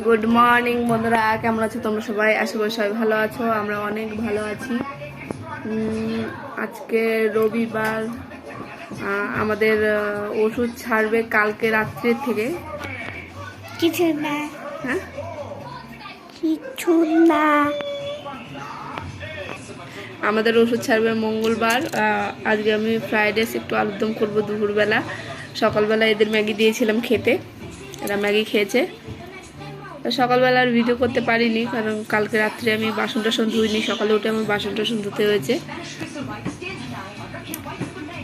Good morning বন্ধুরা কেমন আছো তোমরা সবাই? আশা করি সবাই ভালো আছো আমরা অনেক ভালো আছি। আজকে রবিবার আমাদের ওষুধ ছাড়বে কালকে রাত্রির থেকে। কিছু না। হ্যাঁ? কিছু না। আমাদের ওষুধ ছাড়বে মঙ্গলবার আজকে আমি ফ্রাইড রাইস একটু আলুরদম করব দুপুরবেলা। সকালবেলা এদের ম্যাগি দিয়েছিলাম খেতে এরা ম্যাগি খেয়েছে। তো সকালবেলা আর ভিডিও করতে পারিনি, কারণ কালকে রাত্রে আমি বাসন টাসন ধুইনি, সকালে উঠে আমার বাসন টাসন ধুতে হয়েছে।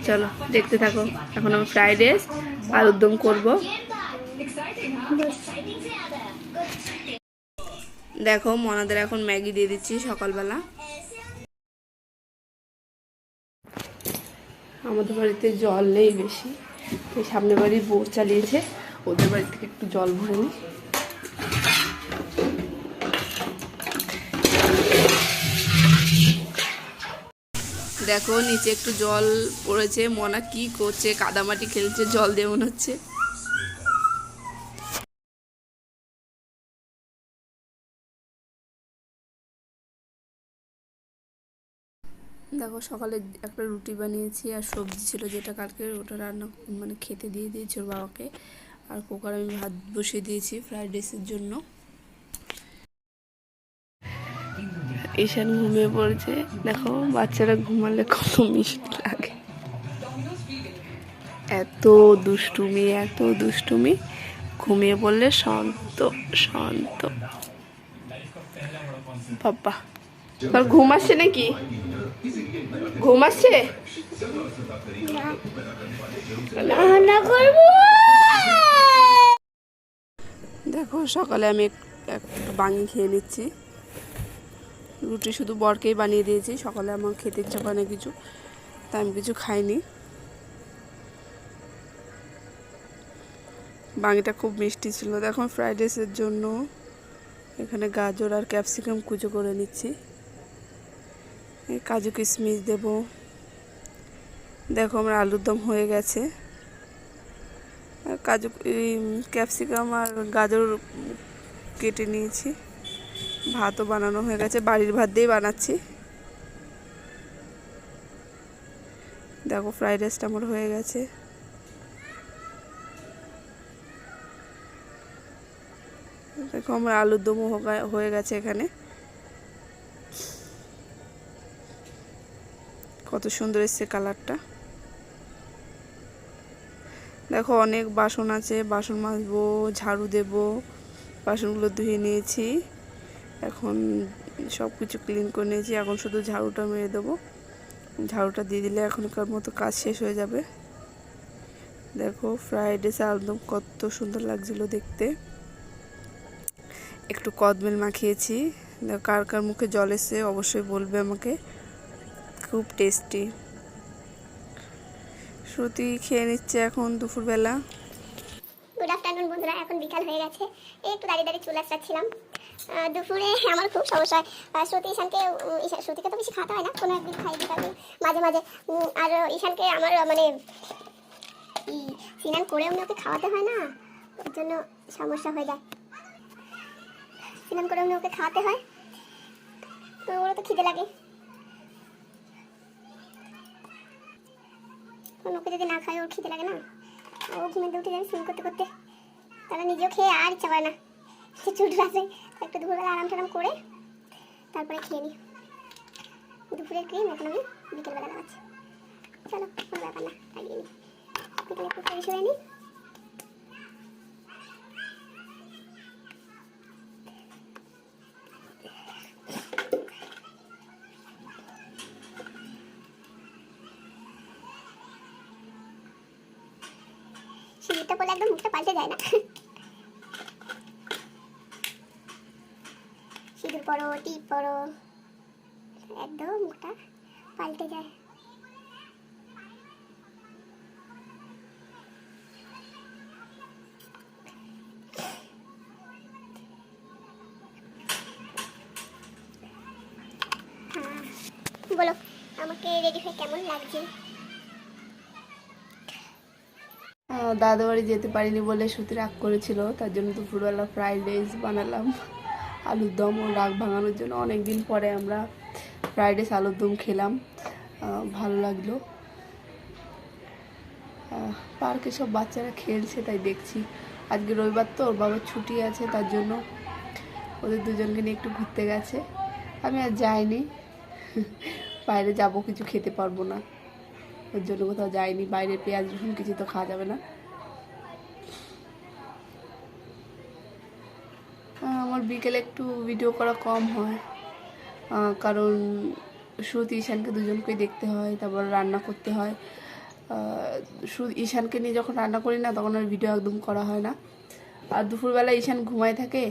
চলো, দেখতে থাকো। এখন আমি ফ্রাইড রাইস আর উদ্যম করব। দেখো, মনাদের এখন ম্যাগি দিয়ে দিচ্ছি সকালবেলা। আমাদের বাড়িতে জল নেই বেশি সামনে বাড়ি বোর চালিয়েছে, ওদের বাড়ি থেকে একটু জল ভরে নিই। দেখো, নিচে একটু জল পড়েছে। মনা কি করছে, কাদামাটি খেলছে, জল দিয়ে মনে হচ্ছে। দেখো, সকালে একটা রুটি বানিয়েছি আর সবজি ছিল যেটা কালকে ওটা রান্না মানে খেতে দিয়ে দিয়েছি ওর বাবাকে। আর কুকার আমি ভাত বসিয়ে দিয়েছি ফ্রাইড রাইসের জন্য। ঈশান ঘুমিয়ে পড়েছে। দেখো বাচ্চারা ঘুমালে কত মিষ্টি লাগে। এত দুষ্টুমি এত দুষ্টুমি। ঘুমিয়ে পড়লে শান্ত শান্ত। বাবা তোর ঘুম আসছে নাকি? ঘুম আসছে? দেখো সকালে আমি এক- একটা বাঙি খেয়ে নিচ্ছি। রুটি শুধু বরকেই বানিয়ে দিয়েছি। সকালে আমার খেতে ইচ্ছা করে না কিছু, তাই আমি কিছু খাইনি। বাঙিটা খুব মিষ্টি ছিল। দেখো, ফ্রাইড রাইসের জন্য এখানে গাজর আর ক্যাপসিকাম কুচো করে নিচ্ছি। কাজু কিশমিশ দেব। দেখো, আমার আলুর দম হয়ে গেছে। কাজু ক্যাপসিকাম আর গাজর কেটে নিয়েছি। ভাতও বানানো হয়ে গেছে, বাড়ির ভাত দিয়েই বানাচ্ছি। দেখো ফ্রাইড রাইসটা আমার হয়ে গেছে। দেখো, আমার আলুর দমও হয়ে গেছে এখানে। কত সুন্দর এসছে কালারটা। দেখো, অনেক বাসন আছে, বাসন মাজবো, ঝাড়ু দেব, বাসনগুলো ধুয়ে নিয়েছি। এখন সব কিছু ক্লিন করে নিয়েছি। এখন শুধু ঝাড়ুটা মেরে দেবো। ঝাড়ুটা দিয়ে দিলে এখনকার মতো কাজ শেষ হয়ে যাবে। দেখো ফ্রাইড রাইস একদম কত সুন্দর লাগছিল দেখতে। একটু কদমেল মাখিয়েছি। দেখো, কার কার মুখে জল এসছে অবশ্যই বলবে আমাকে। খুব টেস্টি শ্রুতি খেয়ে নিচ্ছে এখন দুপুরবেলা। গুড আফটারনুন বন্ধুরা, এখন বিকাল হয়ে গেছে। একটু দাঁড়িয়ে দাঁড়িয়ে চুল আসছিলাম। দুপুরে আমার খুব সমস্যা হয়। শ্রুতি ঈশানকে শ্রুতিকে তো বেশি খাওয়াতে হয় না, কোনো একদিন খাই দিতে মাঝে মাঝে। আর ঈশানকে আমার মানে স্নান করে অমনি ওকে খাওয়াতে হয় না, ওর জন্য সমস্যা হয়ে যায়। স্নান করে অমনি ওকে খাওয়াতে হয়। তো ওরও তো খিদে লাগে। ওকে যদি না খায় ওর খিদে লাগে না। ও ঘুমিয়ে উঠে যাবে স্নান করতে করতে। তারা নিজেও খেয়ে আর ইচ্ছা করে না। চুল আছে একটু দুপুরবেলা আরাম টারাম করে তারপরে খেয়ে নিই। দুপুরের ক্রিম এখন আমি বিকেলবেলা লাগাচ্ছি চলো, কোনো ব্যাপার না লাগিয়ে নিই। বিকেলে একটু ফ্রেশ হয়ে নিই। সিঁড়িটা পড়লে একদম মুখটা পাল্টে যায় না। পরো টিপ পরো একদম মুখটা পাল্টে যায়। হ্যাঁ বলো, আমাকে রেডি হয়ে কেমন লাগছে? দাদা বাড়ি যেতে পারিনি বলে সুতি রাগ করেছিল, তার জন্য দুপুরবেলা ফ্রাইড রাইস বানালাম। আলুর দম ও রাগ ভাঙানোর জন্য অনেক দিন পরে আমরা ফ্রাইড রাইস, আলুর দম খেলাম। ভালো লাগল। পার্কে সব বাচ্চারা খেলছে তাই দেখছি। আজকে রবিবার তো, ওর বাবার ছুটি আছে তার জন্য। ওদের দুজনকে নিয়ে একটু ঘুরতে গেছে। আমি আর যাইনি। বাইরে যাব, কিছু খেতে পারব না। ওর জন্য কোথাও যাইনি। বাইরে পেঁয়াজ রসুন, কিছু তো খাওয়া যাবে না। আমার বিকেলে একটু ভিডিও করা কম হয়। কারণ শ্রুতি, ঈশানকে দুজনকেই দেখতে হয়, তারপর রান্না করতে হয়। ঈশানকে নিয়ে যখন রান্না করি না, তখন আর ভিডিও একদম করা হয় না। আর দুপুরবেলা ঈশান ঘুমায় থাকে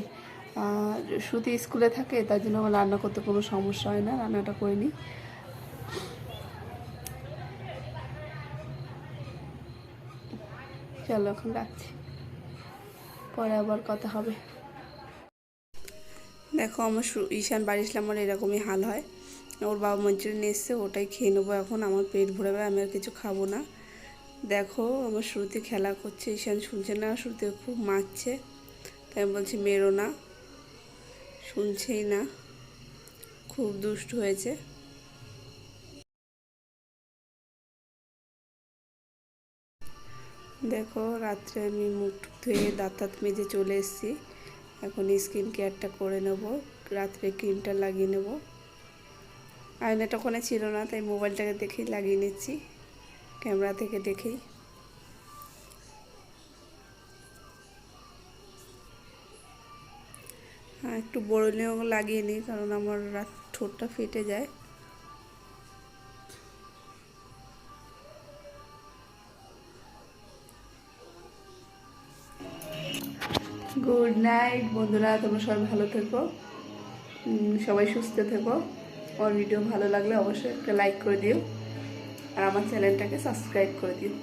শ্রুতি স্কুলে থাকে, তার জন্য আমার রান্না করতে কোনো সমস্যা হয় না, রান্নাটা করে নিই। চলো এখন রাখছি। পরে আবার কথা হবে। দেখো আমার ঈশান বাড়ি আমার এরকমই হাল হয়। ওর বাবা মঞ্চুরিয়ান এসছে, ওটাই খেয়ে নেব এখন, আমার পেট ভরে যাবে, আমি আর কিছু খাব না। দেখো আমার শুরুতে খেলা করছে, ঈশান শুনছে না, শুরুতে খুব মারছে। তাই আমি বলছি, মেরো না, শুনছেই না, খুব দুষ্ট হয়েছে। দেখো রাত্রে আমি মুখ ধুয়ে দাঁত মেজে চলে এসেছি। এখন স্কিন কেয়ারটা করে নেব, রাত্রে ক্রিমটা লাগিয়ে নেব। আয়নাটা ওখানে ছিল না, তাই মোবাইলটাকে দেখেই লাগিয়ে নিচ্ছি, ক্যামেরা থেকে দেখেই। হ্যাঁ একটু বড়লেও লাগিয়ে নিই, কারণ আমার রাত ঠোঁটটা ফেটে যায়। গুড নাইট বন্ধুরা, তোমরা সবাই ভালো থেকো। সবাই সুস্থ থেকো। আমার ভিডিও ভালো লাগলে অবশ্যই একটা লাইক করে দিও। আর আমার চ্যানেলটাকে সাবস্ক্রাইব করে দিও।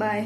বাই